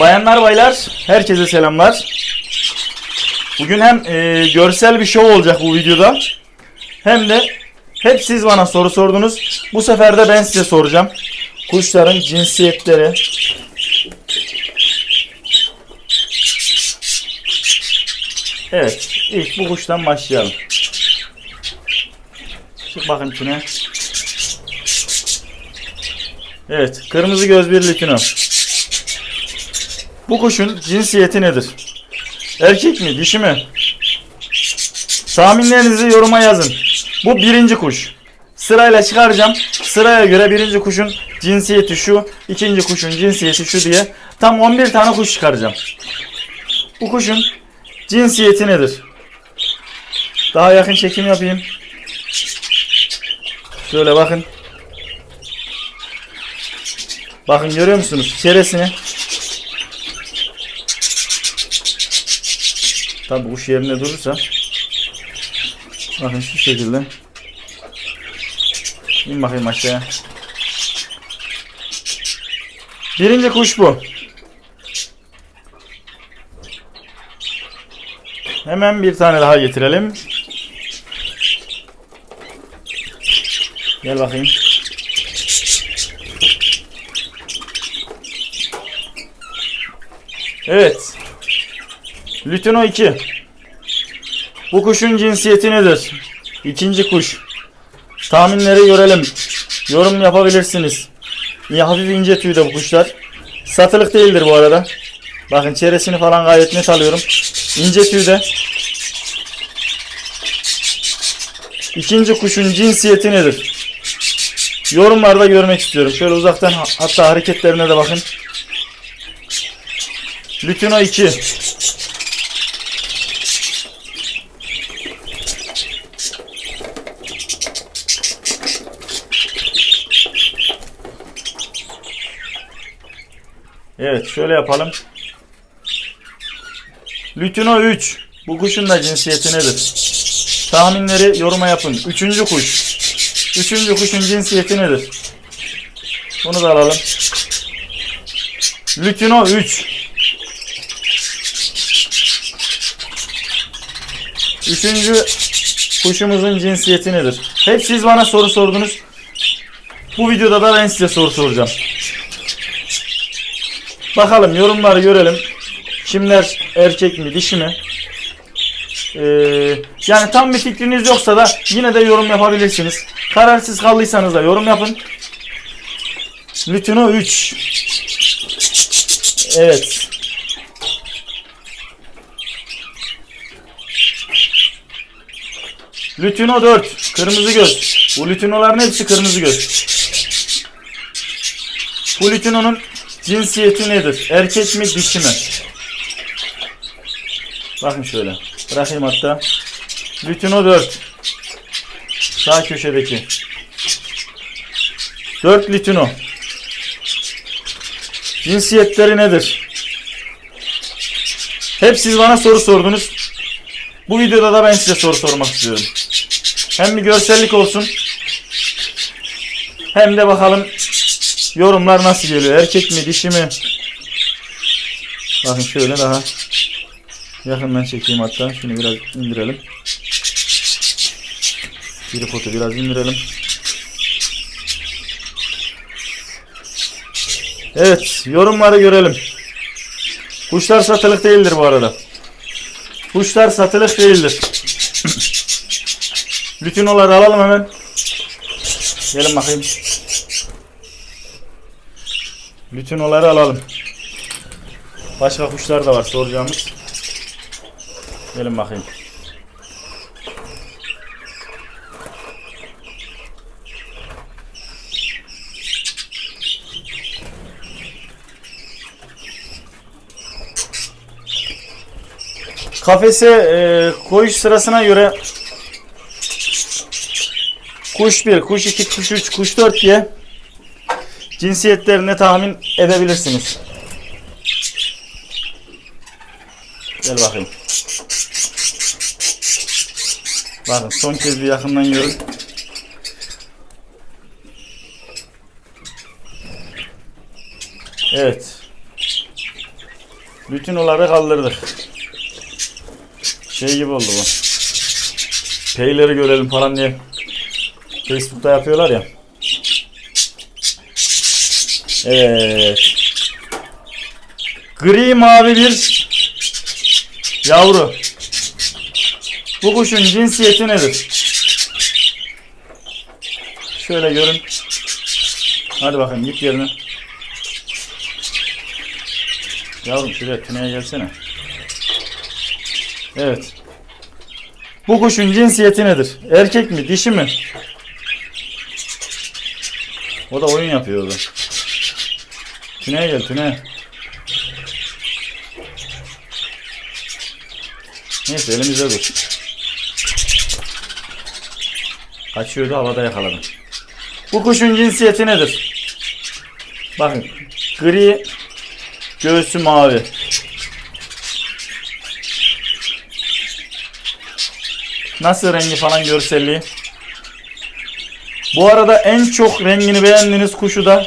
Bayanlar baylar herkese selamlar. Bugün hem e, görsel bir show olacak bu videoda hem de hep siz bana soru sordunuz. Bu sefer de ben size soracağım. Kuşların cinsiyetleri. Evet ilk bu kuştan başlayalım. Çık bakın içine. Evet kırmızı göz bir lütino. Bu kuşun cinsiyeti nedir? Erkek mi, dişi mi? Tahminlerinizi yoruma yazın. Bu birinci kuş. Sırayla çıkaracağım. Sıraya göre birinci kuşun cinsiyeti şu, ikinci kuşun cinsiyeti şu diye tam 11 tane kuş çıkaracağım. Bu kuşun cinsiyeti nedir? Daha yakın çekim yapayım. Şöyle bakın. Bakın görüyor musunuz? Çeresini. Tabi kuş yerinde durursa bakın şu şekilde İn bakayım aşağıya. Birinci kuş bu. Hemen bir tane daha getirelim. Gel bakayım. Evet. Lütino 2. Bu kuşun cinsiyeti nedir? İkinci kuş. Tahminleri görelim. Yorum yapabilirsiniz. İyi, hafif ince tüyde bu kuşlar. Satılık değildir bu arada. Bakın çeresini falan gayet net alıyorum. İnce tüyde. İkinci kuşun cinsiyeti nedir? Yorumlarda görmek istiyorum. Şöyle uzaktan ha- hatta hareketlerine de bakın. Lütino 2. Evet şöyle yapalım. Lütino 3. Bu kuşun da cinsiyeti nedir? Tahminleri yoruma yapın. Üçüncü kuş. Üçüncü kuşun cinsiyeti nedir? Bunu da alalım. Lütino 3. Üçüncü kuşumuzun cinsiyeti nedir? Hep siz bana soru sordunuz. Bu videoda da ben size soru soracağım. Bakalım yorumları görelim. Kimler erkek mi dişi mi? Ee, yani tam bir fikriniz yoksa da yine de yorum yapabilirsiniz. Kararsız kaldıysanız da yorum yapın. Lütino 3. Evet. Lütino 4. Kırmızı göz. Bu lütinoların hepsi kırmızı göz. Bu lütinonun cinsiyeti nedir? Erkek mi dişi mi? Bakın şöyle. Bırakayım hatta. Lütino 4. Sağ köşedeki. 4 Lütino. Cinsiyetleri nedir? Hep siz bana soru sordunuz. Bu videoda da ben size soru sormak istiyorum. Hem bir görsellik olsun. Hem de bakalım yorumlar nasıl geliyor. Erkek mi dişi mi? Bakın şöyle daha yakından çekeyim hatta. Şunu biraz indirelim. Tripodu biraz indirelim. Evet yorumları görelim. Kuşlar satılık değildir bu arada. Kuşlar satılık değildir. Lütinoları alalım hemen. Gelin bakayım. Lütinoları alalım. Başka kuşlar da var soracağımız. Gelin bakayım. Kafese e, koyuş sırasına göre kuş 1, kuş 2, kuş 3, kuş 4 diye cinsiyetlerini tahmin edebilirsiniz. Gel bakayım. Bakın son kez bir yakından görün. Evet. Lütinoları kaldırdık. Şey gibi oldu bu. Peyleri görelim falan diye. Facebook'ta yapıyorlar ya. Evet. Gri mavi bir yavru. Bu kuşun cinsiyeti nedir? Şöyle görün. Hadi bakayım git yerine. Yavrum şuraya tüneye gelsene. Evet. Bu kuşun cinsiyeti nedir? Erkek mi, dişi mi? O da oyun yapıyor orada. Tüneye gel tüneye. Neyse elimizde dur. Kaçıyordu havada yakaladım. Bu kuşun cinsiyeti nedir? Bakın gri göğsü mavi. Nasıl rengi falan görselliği? Bu arada en çok rengini beğendiğiniz kuşu da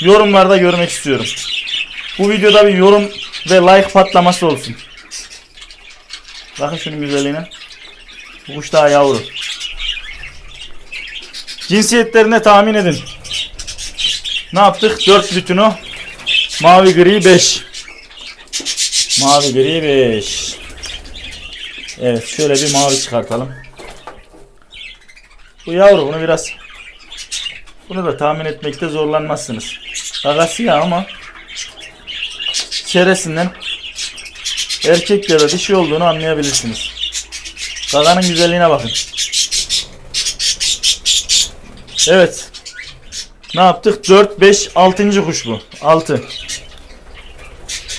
yorumlarda görmek istiyorum. Bu videoda bir yorum ve like patlaması olsun. Bakın şunun güzelliğine. Bu kuş daha yavru. Cinsiyetlerine tahmin edin. Ne yaptık? 4 lütino. Mavi gri 5. Mavi gri 5. Evet şöyle bir mavi çıkartalım. Bu yavru bunu biraz bunu da tahmin etmekte zorlanmazsınız. Gagası ya ama çeresinden erkek ya da dişi olduğunu anlayabilirsiniz. Gaganın güzelliğine bakın. Evet. Ne yaptık? 4, 5, 6. kuş bu. 6.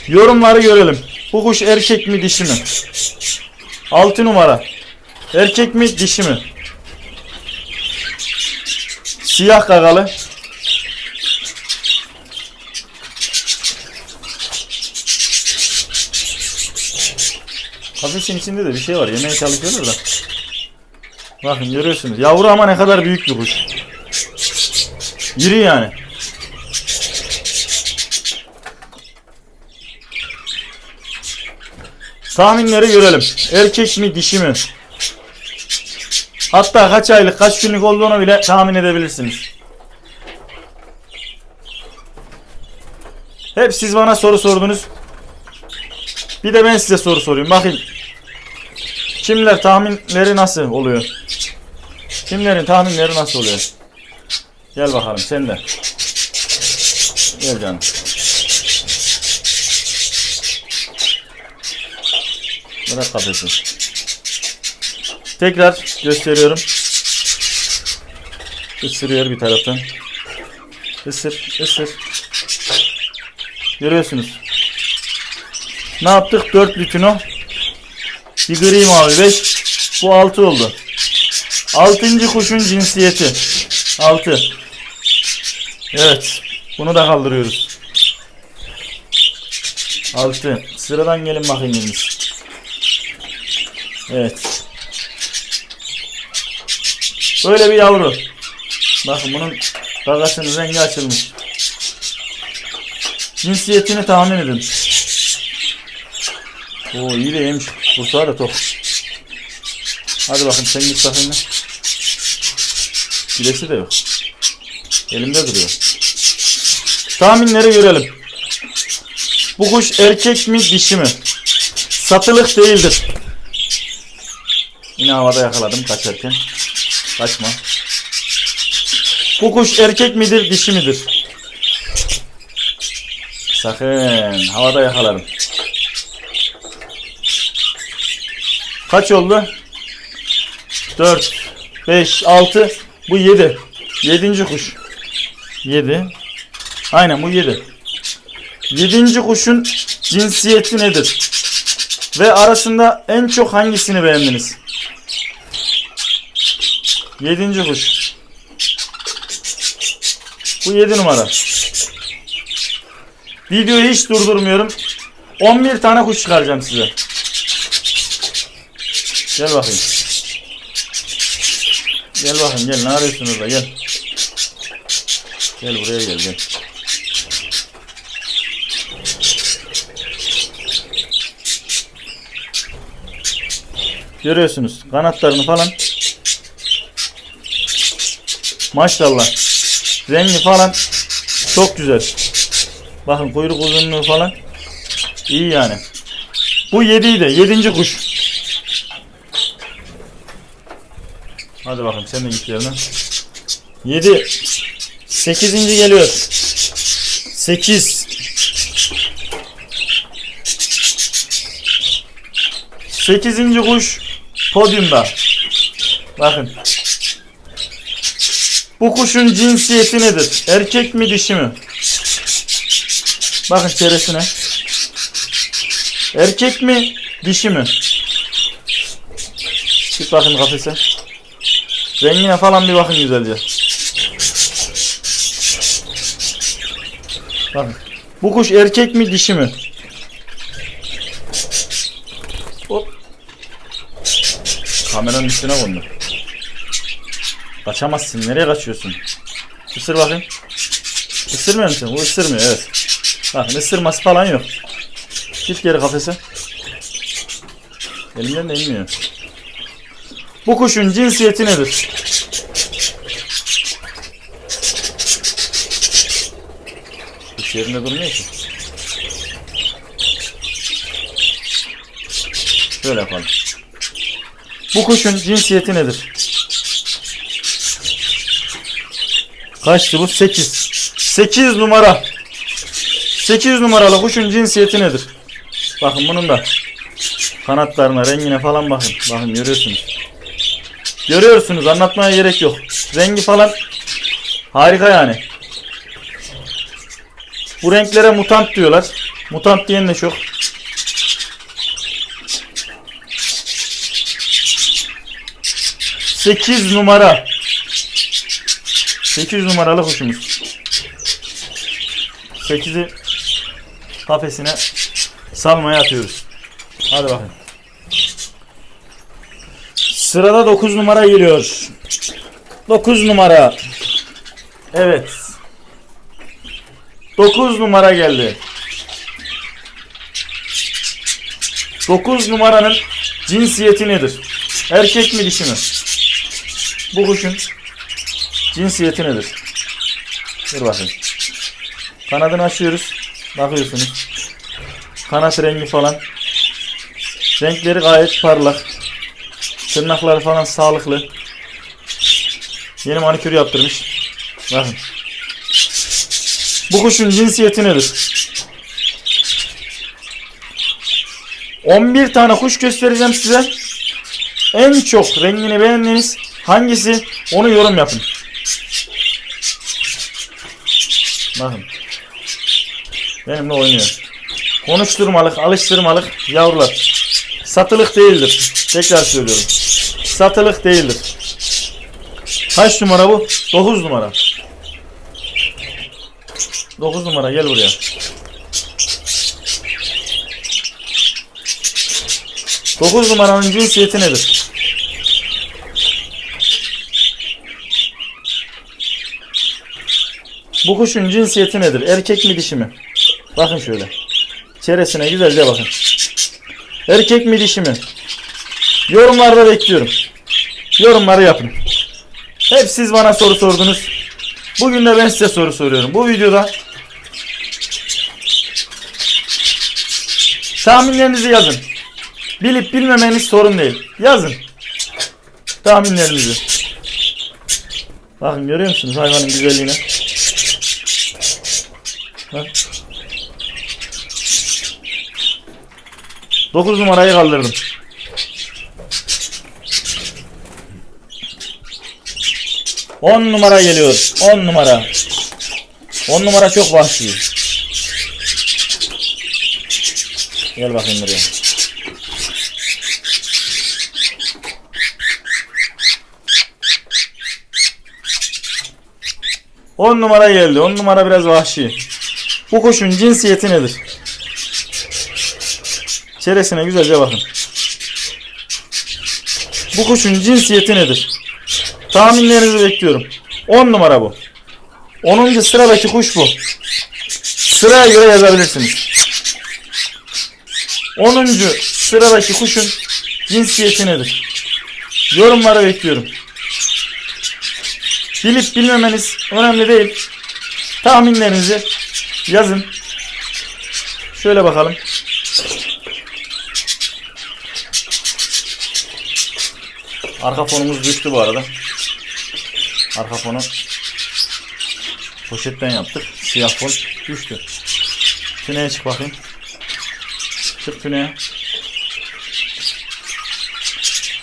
Yorumları görelim. Bu kuş erkek mi dişi mi? 6 numara. Erkek mi dişi mi? Siyah gagalı. Kafesin içinde de bir şey var. Yemeye çalışıyorlar da. Bakın görüyorsunuz. Yavru ama ne kadar büyük bir kuş. İri yani. Tahminleri görelim. Erkek mi dişi mi? Hatta kaç aylık kaç günlük olduğunu bile tahmin edebilirsiniz. Hep siz bana soru sordunuz. Bir de ben size soru sorayım. Bakın. Kimler tahminleri nasıl oluyor? Kimlerin tahminleri nasıl oluyor? Gel bakalım sen de. Gel canım. Bırak kafesi. Tekrar gösteriyorum. Isırıyor bir taraftan. Isır, ısır. Görüyorsunuz. Ne yaptık? 4 lütino. Bir gri mavi 5. Bu 6 oldu. 6. kuşun cinsiyeti. 6. Evet. Bunu da kaldırıyoruz. 6. Sıradan gelin bakayım biriniz. Evet. Böyle bir yavru. Bakın bunun gagasının rengi açılmış. Cinsiyetini tahmin edin. Oo iyi de yemiş. Kursağı da tok. Hadi bakın sen git bakayım. Bilesi de yok. Elimde duruyor. Tahminleri görelim. Bu kuş erkek mi dişi mi? Satılık değildir. Yine havada yakaladım kaçarken. Kaçma. Bu kuş erkek midir dişi midir? Sakın havada yakalarım. Kaç oldu? 4, 5, 6. Bu 7. 7. kuş. 7. Aynen bu 7. 7. kuşun cinsiyeti nedir? Ve arasında en çok hangisini beğendiniz? Yedinci kuş. Bu yedi numara. Videoyu hiç durdurmuyorum. 11 tane kuş çıkaracağım size. Gel bakayım. Gel bakayım gel ne arıyorsunuz da gel. Gel buraya gel gel. Görüyorsunuz kanatlarını falan Maşallah. Rengi falan çok güzel. Bakın kuyruk uzunluğu falan iyi yani. Bu 7'ydi. 7. kuş. Hadi bakalım sen de git yerine. 7 8. geliyor. 8 8. kuş podyumda. Bakın. Bu kuşun cinsiyeti nedir? Erkek mi dişi mi? Bakın çeresine. Erkek mi dişi mi? Git bakın kafese. Rengine falan bir bakın güzelce. Bakın. Bu kuş erkek mi dişi mi? Hop. Kameranın üstüne kondu. Kaçamazsın. Nereye kaçıyorsun? Isır bakayım. Isırmıyor musun? Bu ısırmıyor evet. Bakın ısırması falan yok. Git geri kafese. Elimden de inmiyor. Bu kuşun cinsiyeti nedir? Kuş yerinde durmuyor ki. Şöyle yapalım. Bu kuşun cinsiyeti nedir? Kaçtı bu? 8. 8 numara. 8 numaralı kuşun cinsiyeti nedir? Bakın bunun da kanatlarına, rengine falan bakın. Bakın görüyorsunuz. Görüyorsunuz anlatmaya gerek yok. Rengi falan harika yani. Bu renklere mutant diyorlar. Mutant diyen de çok. Sekiz numara. 8 numaralı kuşumuz. 8'i kafesine salmaya atıyoruz. Hadi bakın. Sırada 9 numara geliyor. 9 numara. Evet. 9 numara geldi. 9 numaranın cinsiyeti nedir? Erkek mi dişi mi? Bu kuşun cinsiyeti nedir? Dur bakayım. Kanadını açıyoruz. Bakıyorsunuz. Kanat rengi falan. Renkleri gayet parlak. Tırnakları falan sağlıklı. Yeni manikür yaptırmış. Bakın. Bu kuşun cinsiyeti nedir? 11 tane kuş göstereceğim size. En çok rengini beğendiğiniz hangisi onu yorum yapın. Bakın. Benimle oynuyor. Konuşturmalık, alıştırmalık yavrular. Satılık değildir. Tekrar söylüyorum. Satılık değildir. Kaç numara bu? 9 numara. 9 numara gel buraya. Dokuz numaranın cinsiyeti nedir? Bu kuşun cinsiyeti nedir? Erkek mi dişi mi? Bakın şöyle. Çeresine güzelce bakın. Erkek mi dişi mi? Yorumlarda bekliyorum. Yorumları yapın. Hep siz bana soru sordunuz. Bugün de ben size soru soruyorum. Bu videoda tahminlerinizi yazın. Bilip bilmemeniz sorun değil. Yazın. Tahminlerinizi. Bakın görüyor musunuz hayvanın güzelliğini? Bak. 9 numarayı kaldırdım. On numara geliyor. On numara. On numara çok vahşi. Gel bakayım buraya. On numara geldi. On numara biraz vahşi. Bu kuşun cinsiyeti nedir? Çeresine güzelce bakın. Bu kuşun cinsiyeti nedir? Tahminlerinizi bekliyorum. 10 numara bu. 10. sıradaki kuş bu. Sıraya göre yazabilirsiniz. 10. sıradaki kuşun cinsiyeti nedir? Yorumları bekliyorum. Bilip bilmemeniz önemli değil. Tahminlerinizi yazın. Şöyle bakalım. Arka fonumuz düştü bu arada. Arka fonu poşetten yaptık. Siyah fon düştü. Tüneye çık bakayım. Çık tüneye.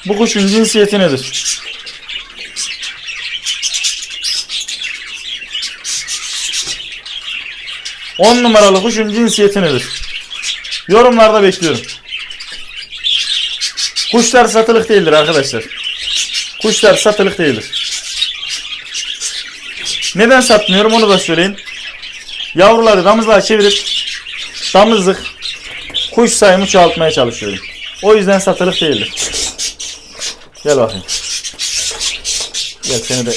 Bu kuşun cinsiyeti nedir? On numaralı kuşun cinsiyeti nedir? Yorumlarda bekliyorum. Kuşlar satılık değildir arkadaşlar. Kuşlar satılık değildir. Neden satmıyorum onu da söyleyin. Yavruları damızlığa çevirip damızlık kuş sayımı çoğaltmaya çalışıyorum. O yüzden satılık değildir. Gel bakayım. Gel seni de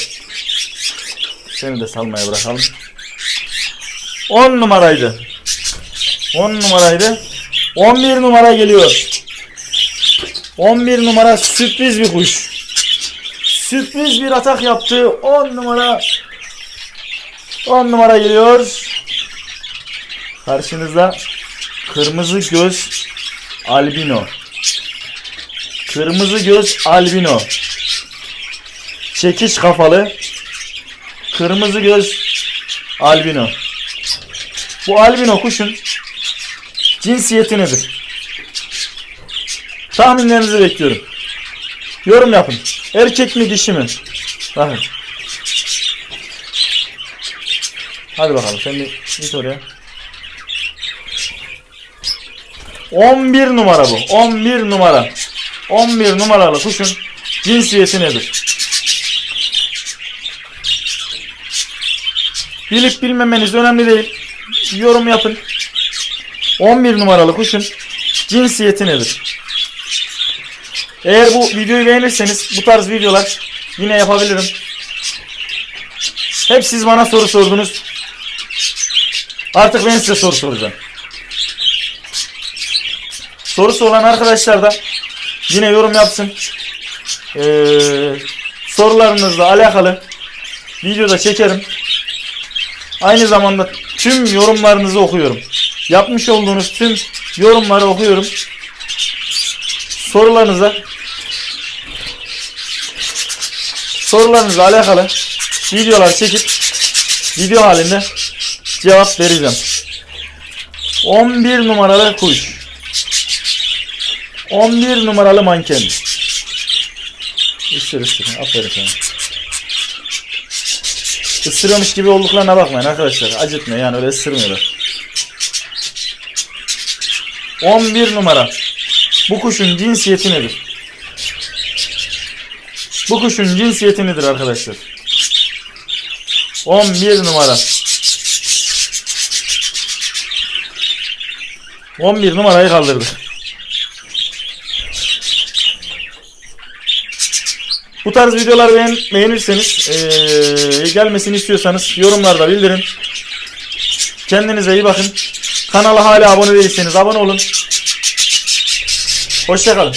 seni de salmaya bırakalım. 10 numaraydı. 10 numaraydı. 11 numara geliyor. 11 numara sürpriz bir kuş. Sürpriz bir atak yaptı. 10 numara 10 numara geliyor. Karşınızda kırmızı göz albino. Kırmızı göz albino. Çekiç kafalı. Kırmızı göz albino. Bu albino kuşun cinsiyeti nedir? Tahminlerinizi bekliyorum. Yorum yapın. Erkek mi dişi mi? Bakın. Hadi bakalım sen git oraya. 11 numara bu. 11 numara. 11 numaralı kuşun cinsiyeti nedir? Bilip bilmemeniz önemli değil. Yorum yapın. 11 numaralı kuşun cinsiyeti nedir? Eğer bu videoyu beğenirseniz bu tarz videolar yine yapabilirim. Hep siz bana soru sordunuz. Artık ben size soru soracağım. Sorusu olan arkadaşlar da yine yorum yapsın. Ee, sorularınızla alakalı videoda çekerim. Aynı zamanda tüm yorumlarınızı okuyorum. Yapmış olduğunuz tüm yorumları okuyorum. Sorularınıza sorularınızla alakalı videolar çekip video halinde cevap vereceğim. 11 numaralı kuş. 11 numaralı manken. Isır ısır. Aferin sana. Isırıyormuş gibi olduklarına bakmayın arkadaşlar. Acıtmıyor yani öyle ısırmıyorlar. 11 numara. Bu kuşun cinsiyeti nedir? Bu kuşun cinsiyeti nedir arkadaşlar? 11 numara. 11 numarayı kaldırdı. Bu tarz videolar beğen, beğenirseniz eee, gelmesini istiyorsanız yorumlarda bildirin. Kendinize iyi bakın. Kanala hala abone değilseniz abone olun. Hoşçakalın.